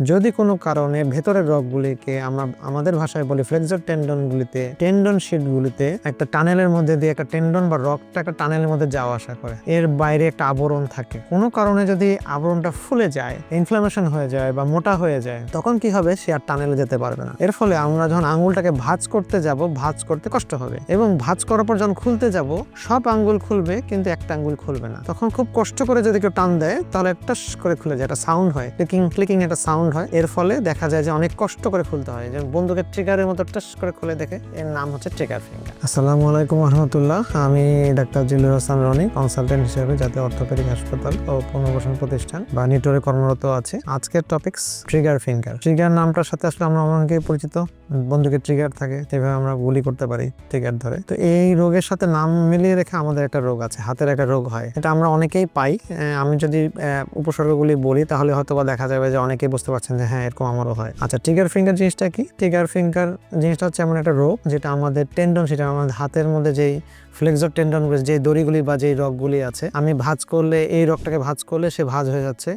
যদি কোনো কারণে ভেতরের রগগুলিকে আমরা আমাদের ভাষায় বলি ফ্লেক্সর টেন্ডনগুলিতে, টেন্ডন শিটগুলিতে একটা টানেলের মধ্যে দিয়ে একটা টেন্ডন বা রগটা একটা টানেলের মধ্যে যাওয়া আসা করে। এর বাইরে একটা আবরণ থাকে। কোনো কারণে যদি আবরণটা ফুলে যায় ইনফ্লামেশন হয়ে যায় বা মোটা হয়ে যায়, তখন কি হবে? সে আর টানেলে যেতে পারবে না। এর ফলে আমরা যখন আঙুলটাকে ভাঁজ করতে যাব, ভাঁজ করতে কষ্ট হবে। এবং ভাঁজ করার পর যখন খুলতে যাব, সব আঙ্গুল খুলবে, কিন্তু একটা আঙ্গুল খুলবে না। তখন খুব কষ্ট করে যদি কেউ টান দেয়, তাহলে একটা করে খুলে যায়, একটা সাউন্ড হয়। ক্লিকিং ক্লিকিং একটা সাউন্ড হয়। এর ফলে দেখা যায় যে অনেক কষ্ট করে খুলতে হয়। যেমন বন্দুকের ট্রিগারের মতো টাস করে খুলে দেখে, এর নাম হচ্ছে ট্রিগার ফিঙ্গার আসসালামু আলাইকুম রহমতুল্লাহ আমি ডাক্তার জিলুর হাসান রনি কনসালটেন্ট হিসেবে জাতীয় অর্থোপেডিক হাসপাতাল ও পুনর্বাসন প্রতিষ্ঠান বা নিটোরে কর্মরত আছে। আজকের টপিকস ট্রিগার ফিঙ্গার ট্রিগার নামটার সাথে আসলে আমরা অনেকেই পরিচিত। বন্দুকের ট্রিগার থাকে সেভাবে আমরা গুলি করতে পারি ট্রিগার ধরে। তো এই রোগের সাথে নাম মিলিয়ে রেখে আমাদের একটা রোগ আছে, হাতের একটা রোগ হয়। এটা আমরা অনেকেই পাই আমি যদি উপসর্গগুলি বলি, তাহলে হয়তো বা দেখা যাবে যে অনেকেই বুঝতে পারছেন যে হ্যাঁ এরকম আমারও হয়। আচ্ছা ট্রিগার ফিঙ্গার জিনিসটা কি? ট্রিগার ফিঙ্গার জিনিসটা হচ্ছে এমন একটা রোগ, যেটা আমাদের টেন্ডন সেটা আমাদের হাতের মধ্যে যেই ফ্লেক্সর টেন্ডন যে দড়িগুলি বা যেই রগগুলি আছে, আমি ভাজ করলে, এই রগটাকে ভাজ করলে সে ভাজ হয়ে যাচ্ছে।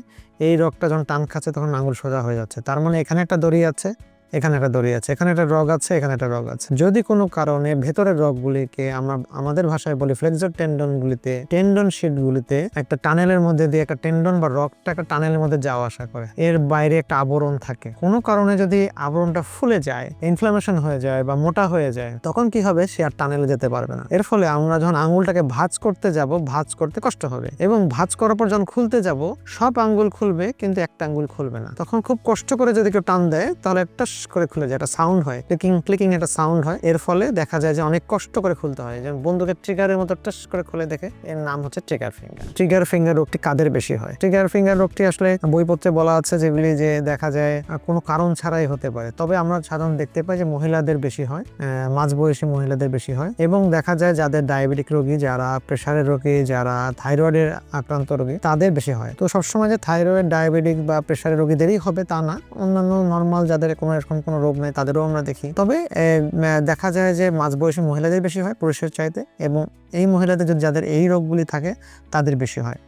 এই রগটা যখন টান খাচ্ছে, তখন আঙুল সোজা হয়ে যাচ্ছে। তার মানে এখানে একটা দড়ি আছে এখানে একটা দড়ি আছে, এখানে একটা রগ আছে, এখানে একটা রগ আছে। যদি কোনো কারণে ভেতরের রগগুলিকে আমরা, আমাদের ভাষায় বলি ফ্লেক্সর টেন্ডনগুলিতে, টেন্ডন শিটগুলিতে একটা টানেলের মধ্যে দিয়ে একটা টেন্ডন বা রগটা একটা টানেলের মধ্যে যাওয়া আসা করে। এর বাইরে একটা আবরণ থাকে। কোনো কারণে যদি আবরণটা ফুলে যায় ইনফ্লামেশন হয়ে যায় বা মোটা হয়ে যায়, তখন কি হবে? সে আর টানেলে যেতে পারবে না। এর ফলে আমরা যখন আঙুলটাকে ভাঁজ করতে যাব, ভাঁজ করতে কষ্ট হবে। এবং ভাঁজ করার পর যখন খুলতে যাব, সব আঙ্গুল খুলবে, কিন্তু একটা আঙ্গুল খুলবে না। তখন খুব কষ্ট করে যদি কেউ টান দেয়, তাহলে একটা করে খুলে যায় একটা সাউন্ড হয়। ক্লিকিং ক্লিকিং একটা সাউন্ড হয়। এর ফলে দেখা যায় যে অনেক কষ্ট করে খুলতে হয়। যেমন বন্দুকের ট্রিগারের মতো টাস করে খুলে দেখে এর নাম হচ্ছে ট্রিগার ফিঙ্গার ট্রিগার ফিঙ্গার রোগটি কাদের বেশি হয়? ট্রিগার ফিঙ্গার রোগটি আসলে বইপত্রে বলা আছে যেগুলি যে দেখা যায় কোনো কারণ ছাড়াই হতে পারে। তবে আমরা সাধারণত দেখতে পাই যে মহিলাদের বেশি হয় আহ, মাঝবয়সী মহিলাদের বেশি হয়। এবং দেখা যায় যাদের ডায়াবেটিক রোগী যারা প্রেশারের রোগী যারা থাইরয়েডের আক্রান্ত রোগী তাদের বেশি হয়। তো সবসময় যে থাইরয়েড ডায়াবেটিক বা প্রেশারের রোগীদেরই হবে তা না। অন্যান্য নর্মাল যাদের কোনো কোনো রোগ নেই, তাদেরও আমরা দেখি। তবে দেখা যায় যে মাঝ বয়সী মহিলাদের বেশি হয় পুরুষের চাইতে এবং এই মহিলাদের যদি, যাদের এই রোগগুলি থাকে, তাদের বেশি হয়।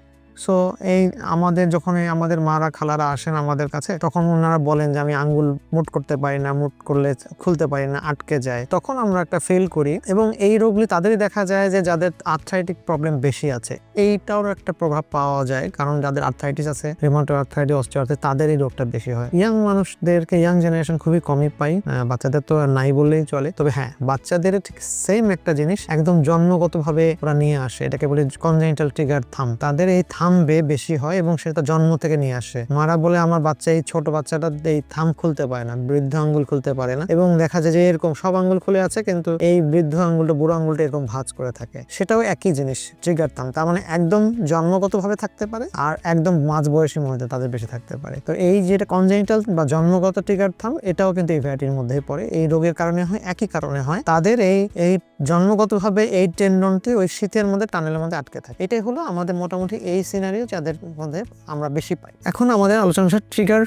সো এই আমাদের যখন আমাদের মারা, খালারা আসেন আমাদের কাছে, তখন ওনারা বলেন যে, আমি আঙ্গুল মুট করতে পারি না, মুট করলে খুলতে পারি না, আটকে যায়। তখন আমরা একটা ফেল করি এবং এই রোগগুলি তাদেরই দেখা যায় যে, যাদের আর্থ্রাইটিক প্রবলেম বেশি আছে। এইটাও একটা প্রভাব পাওয়া যায়, কারণ যাদের আর্থ্রাইটিস আছে রিমোটো আর্থ্রাইটিস অস্টিওআর্থ্রাইটিস তাদের এই রোগটা বেশি হয়। ইয়াং মানুষদেরকে ইয়াং জেনারেশন খুবই কমই পাই বাচ্চাদের তো নাই বললেই চলে। তবে হ্যাঁ বাচ্চাদের ঠিক সেম একটা জিনিস, একদম জন্মগতভাবে ওরা নিয়ে আসে, এটাকে বলি কনজেনিটাল ট্রিগার থাম তাদের এই থামবে বেশি হয় এবং সেটা জন্ম থেকে নিয়ে আসে। মারা বলে আমার বাচ্চা, এই ছোট বাচ্চাটা এই থাম খুলতে পারে না, বৃদ্ধ আঙ্গুল খুলতে পারে না। এবং দেখা যায় যে এরকম সব আঙ্গুল খুলে আছে, কিন্তু এই বৃদ্ধ আঙ্গুলটা, বুড়ো আঙ্গুলটা এরকম ভাঁজ করে থাকে। সেটাও একই জিনিস ট্রিগার থাম তার মানে একদম জন্মগতভাবে থাকতে পারে আর একদম মাঝ বয়সী মহিলা তাদের বেশি থাকতে পারে। তো এই যেটা কনজেনিটাল বা জন্মগত ট্রিগার থাম এটাও কিন্তু এই ভ্যারাইটির মধ্যেই পড়ে। এই রোগের কারণে হয়, একই কারণে হয়। তাদের এই এই জন্মগতভাবে এই টেন্ডনটি ওই শীতের মধ্যে টানেলের মধ্যে আটকে থাকে। এটাই হলো আমাদের মোটামুটি এই সিনারিও যাদের মধ্যে আমরা বেশি পাই। এখন আমাদের আলোচনা ট্রিগার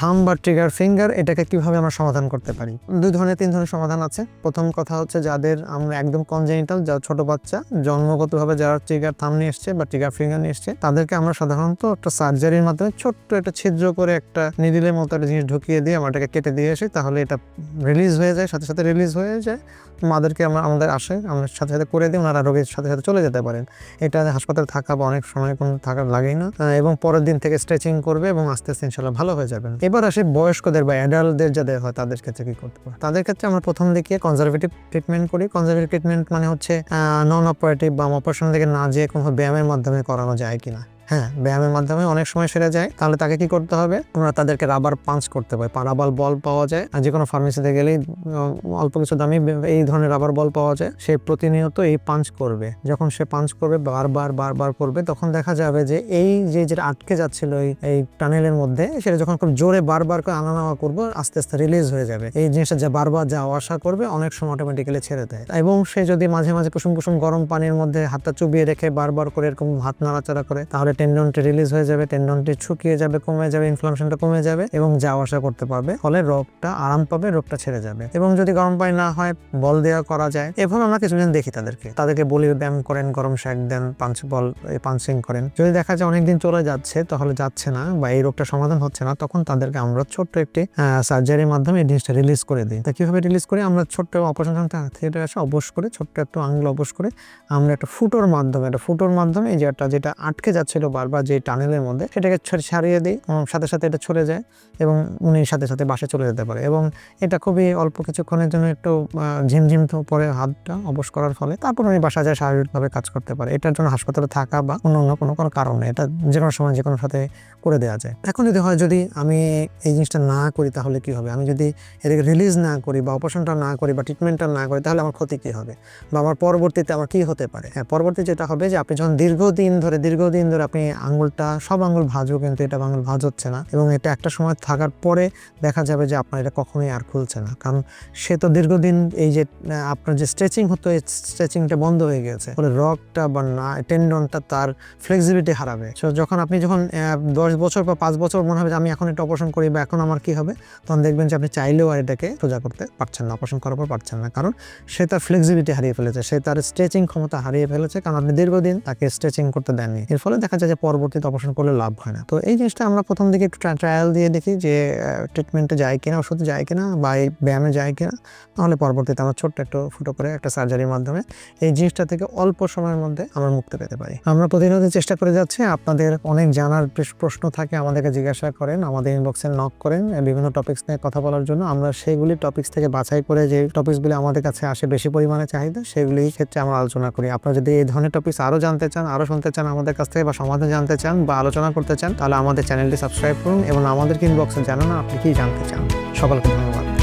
থাম বা ট্রিগার ফিঙ্গার এটাকে কীভাবে আমরা সমাধান করতে পারি? দুই ধরনের, তিন ধরনের সমাধান আছে। প্রথম কথা হচ্ছে যাদের আমরা একদম কনজেনিটাল যা ছোট বাচ্চা, জন্মগতভাবে যারা ট্রিগার থাম নিয়ে এসছে বা ট্রিগার ফিঙ্গার নিয়ে এসছে, তাদেরকে আমরা সাধারণত একটা সার্জারির মাধ্যমে ছোট্ট একটা ছিদ্র করে একটা নিডিলের মতো একটা জিনিস ঢুকিয়ে দিয়ে আমরা এটাকে কেটে দিয়ে আসি, তাহলে এটা রিলিজ হয়ে যায়, সাথে সাথে রিলিজ হয়ে যায়। মাদেরকে আমরা, আমাদের আসে, আমরা সাথে সাথে করে দিই, ওনারা রোগীর সাথে সাথে চলে যেতে পারেন। এটা হাসপাতালে থাকা বা অনেক সময় কোনো থাকা লাগেই না। এবং পরের দিন থেকে স্ট্রেচিং করবে এবং আস্তে আস্তে ইনশাল্লাহ ভালো হয়ে যাবেন। এবার আসে বয়স্কদের বা অ্যাডাল্টদের যাদের হয়, তাদের ক্ষেত্রে কি করতে পারে? তাদের ক্ষেত্রে আমরা প্রথম দিকে কনজারভেটিভ ট্রিটমেন্ট করি। কনজারভেটিভ ট্রিটমেন্ট মানে হচ্ছে নন অপারেটিভ বা অপারেশন থেকে না যেয়ে কোনো ব্যায়ামের মাধ্যমে করানো যায় কিনা। হ্যাঁ ব্যায়ামের মাধ্যমে অনেক সময় সেরে যায়। তাহলে তাকে কি করতে হবে? আমরা তাদেরকে রাবার পাঞ্চ করতে পারি। রাবার বল পাওয়া যায়। আর যে কোনো ফার্মেসিতে গেলেই অল্প কিছু দামি এই ধরনের রাবার বল পাওয়া যায়। সে প্রতিনিয়ত এই পাঞ্চ করবে। যখন সে পাঞ্চ করবে বারবার বারবার করবে, তখন দেখা যাবে যে এই যে যেটা আটকে যাচ্ছিল এই টানেলের মধ্যে, সেটা যখন খুব জোরে বারবার করে আনা নেওয়া করব, আস্তে আস্তে রিলিজ হয়ে যাবে। এই জিনিসটা যা বারবার যাওয়া আসা করবে, অনেক সময় অটোমেটিক্যালি ছেড়ে দেয়। এবং সে যদি মাঝে মাঝে কুসুম কুসুম গরম পানির মধ্যে হাতটা চুবিয়ে রেখে বারবার করে এরকম হাত নাড়াচাড়া করে, তাহলে টেন্ডনটি রিলিজ হয়ে যাবে টেন্ডনটি শুকিয়ে যাবে, কমে যাবে ইনফ্লামেশনটা কমে যাবে এবং যাওয়া আসা করতে পারবে, ফলে রোগটা আরাম পাবে, রোগটা ছেড়ে যাবে। এবং যদি গরম পানি না হয়, বল দেওয়া করা যায়। এভাবে আমরা কিছুদিন দেখি তাদেরকে। তাদেরকে বলি, ব্যায়াম করেন, গরম শাক দেন পাঞ্চ বল পাঞ্চিং করেন। যদি দেখা যায় অনেকদিন চলে যাচ্ছে, তাহলে যাচ্ছে না বা এই রোগটা সমাধান হচ্ছে না, তখন তাদেরকে আমরা ছোট্ট একটি সার্জারির মাধ্যমে এই জিনিসটা রিলিজ করে দিই। তা কীভাবে রিলিজ করি? আমরা ছোট্ট অপারেশন থিয়েটার আসে, অবশ করে, ছোট্ট একটু আঙুল অবশ করে, আমরা একটা ফুটোর মাধ্যমে, একটা ফুটোর মাধ্যমে এই যেটা যেটা আটকে যাচ্ছিল বারবার যে টানেলের মধ্যে সেটাকে ছাড়িয়ে দিই সাথে সাথে এটা চলে যায় এবং উনি সাথে সাথে বাসে চলে যেতে পারে এবং এটা খুবই অল্প কিছুক্ষণের জন্য একটু ঝিমঝিম পরে হাতটা অবশ করার ফলে তারপর উনি বাসা যায়, শারীরিকভাবে কাজ করতে পারে। এটার জন্য হাসপাতালে থাকা বা অন্য অন্য কোনো কোনো কারণ নেই এটা যে কোনো সময় যে কোনো সাথে করে দেওয়া যায়। এখন যদি হয়, যদি আমি এই জিনিসটা না করি তাহলে কি হবে? আমি যদি এটাকে রিলিজ না করি বা অপারেশনটা না করি বা ট্রিটমেন্টটা না করি তাহলে আমার ক্ষতি কী হবে? বা আমার পরবর্তীতে আমার কী হতে পারে? হ্যাঁ পরবর্তী যেটা হবে যে আপনি যখন দীর্ঘদিন ধরে দীর্ঘদিন ধরে আপনি আঙুলটা, সব আঙুল ভাজও কিন্তু এটা আঙুল ভাজ হচ্ছে না এবং এটা একটা সময় থাকার পরে দেখা যাবে যে আপনার এটা কখনোই আর খুলছে না। কারণ সে তো দীর্ঘদিন এই যে আপনার যে স্ট্রেচিং হতো, এই স্ট্রেচিংটা বন্ধ হয়ে গেছে। ফলে রকটা বা না টেন্ডনটা তার ফ্লেক্সিবিলিটি হারাবে। সো যখন আপনি যখন দশ বছর বা পাঁচ বছর মনে হবে যে আমি এখন এটা অপারেশন করি বা এখন আমার কি হবে, তখন দেখবেন যে আপনি চাইলেও আর এটাকে সোজা করতে পারছেন না অপারেশন করার পর পারছেন না। কারণ সে তার ফ্লেক্সিবিলিটি হারিয়ে ফেলেছে, সে তার স্ট্রেচিং ক্ষমতা হারিয়ে ফেলেছে, কারণ আপনি দীর্ঘদিন তাকে স্ট্রেচিং করতে দেননি। এর ফলে দেখা যায় যে পরবর্তীতে অপারেশন করলে লাভ হয় না। তো এই জিনিসটা আমরা প্রথম দিকে একটু ট্রায়াল দিয়ে দেখি যে ট্রিটমেন্টে যায় কিনা, ওষুধে যায় কিনা বা এই ব্যায়ামে যায় কিনা। তাহলে পরবর্তীতে আমরা ছোট্ট একটু ফুটো করে একটা সার্জারির মাধ্যমে এই জিনিসটা থেকে অল্প সময়ের মধ্যে আমরা মুক্তি পেতে পারি। আমরা প্রতিনিয়ত চেষ্টা করে যাচ্ছি, আপনাদের অনেক জানার প্রশ্ন থাকে, আমাদেরকে জিজ্ঞাসা করেন, আমাদের ইনবক্সে নক করেন বিভিন্ন টপিক্স নিয়ে কথা বলার জন্য। আমরা সেইগুলি টপিক্স থেকে বাছাই করে যে টপিক্সগুলি আমাদের কাছে আসে বেশি পরিমাণে চাহিদা, সেগুলির ক্ষেত্রে আমরা আলোচনা করি। আপনারা যদি এই ধরনের টপিক্স আরও জানতে চান, আরও শুনতে চান আমাদের কাছ থেকে বা সমাধান জানতে চান বা আলোচনা করতে চান, তাহলে আমাদের চ্যানেলটি সাবস্ক্রাইব করুন এবং আমাদেরকে ইনবক্সে জানান আপনি কি জানতে চান। সকলকে ধন্যবাদ।